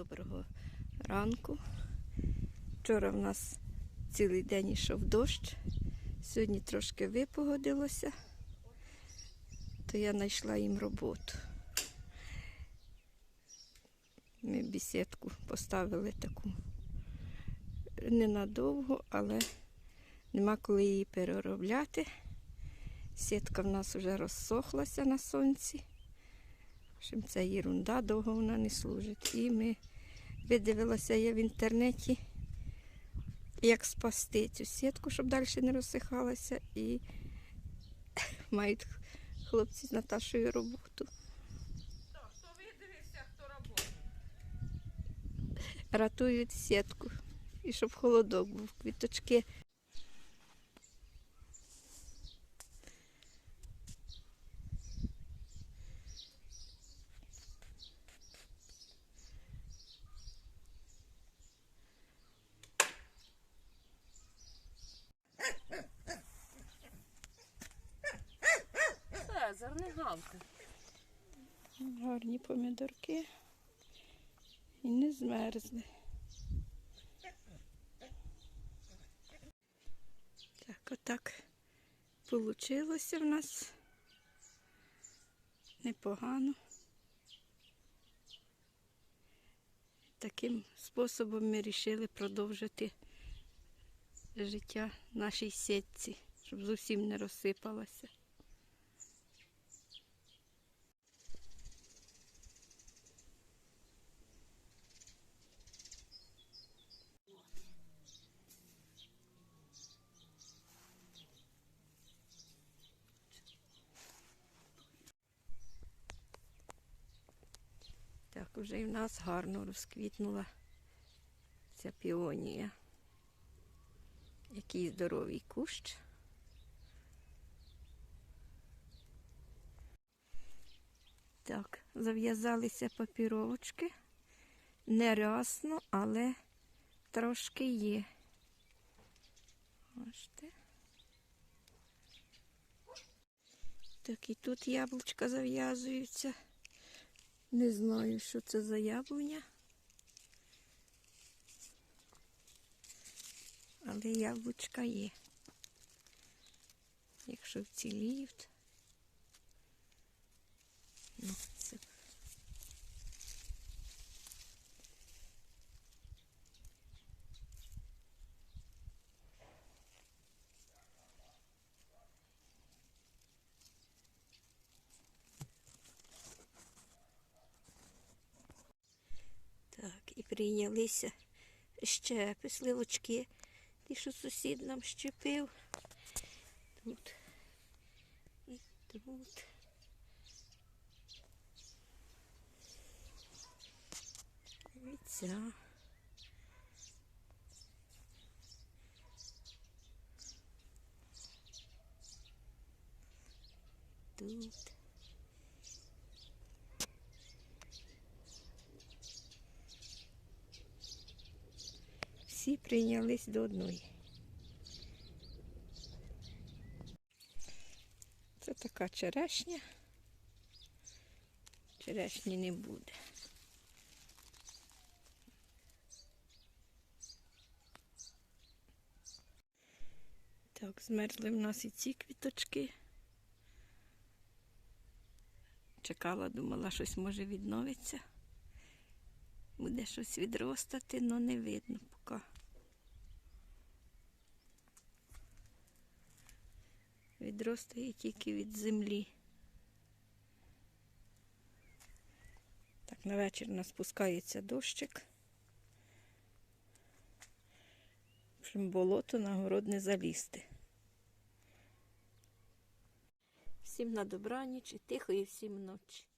доброго ранку. Вчора в нас цілий день йшов дощ. Сьогодні трошки випогодилося, то я знайшла їм роботу. Ми бесідку поставили таку ненадовго, але нема коли її переробляти. Сітка в нас вже розсохлася на сонці. В общем, це ерунда, довго вона не служить. І ми видивилася я в інтернеті, як спасти цю сітку, щоб далі не розсихалася. І мають хлопці з Наташою роботу. Хто видивився, хто робота? Ратують сітку. І щоб холодок був, квіточки. Цезар. Гарні помідорки. І не змерзли. Так, отак получилося в нас. Непогано. Таким способом ми вирішили продовжити життя нашій сітці, щоб зовсім не розсипалася. Так, вже і в нас гарно розквітнула ця піонія. Який здоровий кущ. Так, зав'язалися папіровочки. Не рясно, але трошки є. Бачите. Так, і тут яблучка зав'язуються. Не знаю, що це за яблуня. Але яблучка є. Якщо вціліють. Ну, це. Так, і прийнялися щепи, сливочки. Ті, що сусід нам щепив. Тут. І тут. І ця. Тут. Всі прийнялись до одної. Це така черешня. Черешні не буде. Так, змерзли в нас і ці квіточки. Чекала, думала, щось може відновиться. Буде щось відростати, але не видно поки. Відростає тільки від землі. Так, на вечір у нас спускається дощик. В болото на город залізти. Всім на добраніч і тихої всім ночі.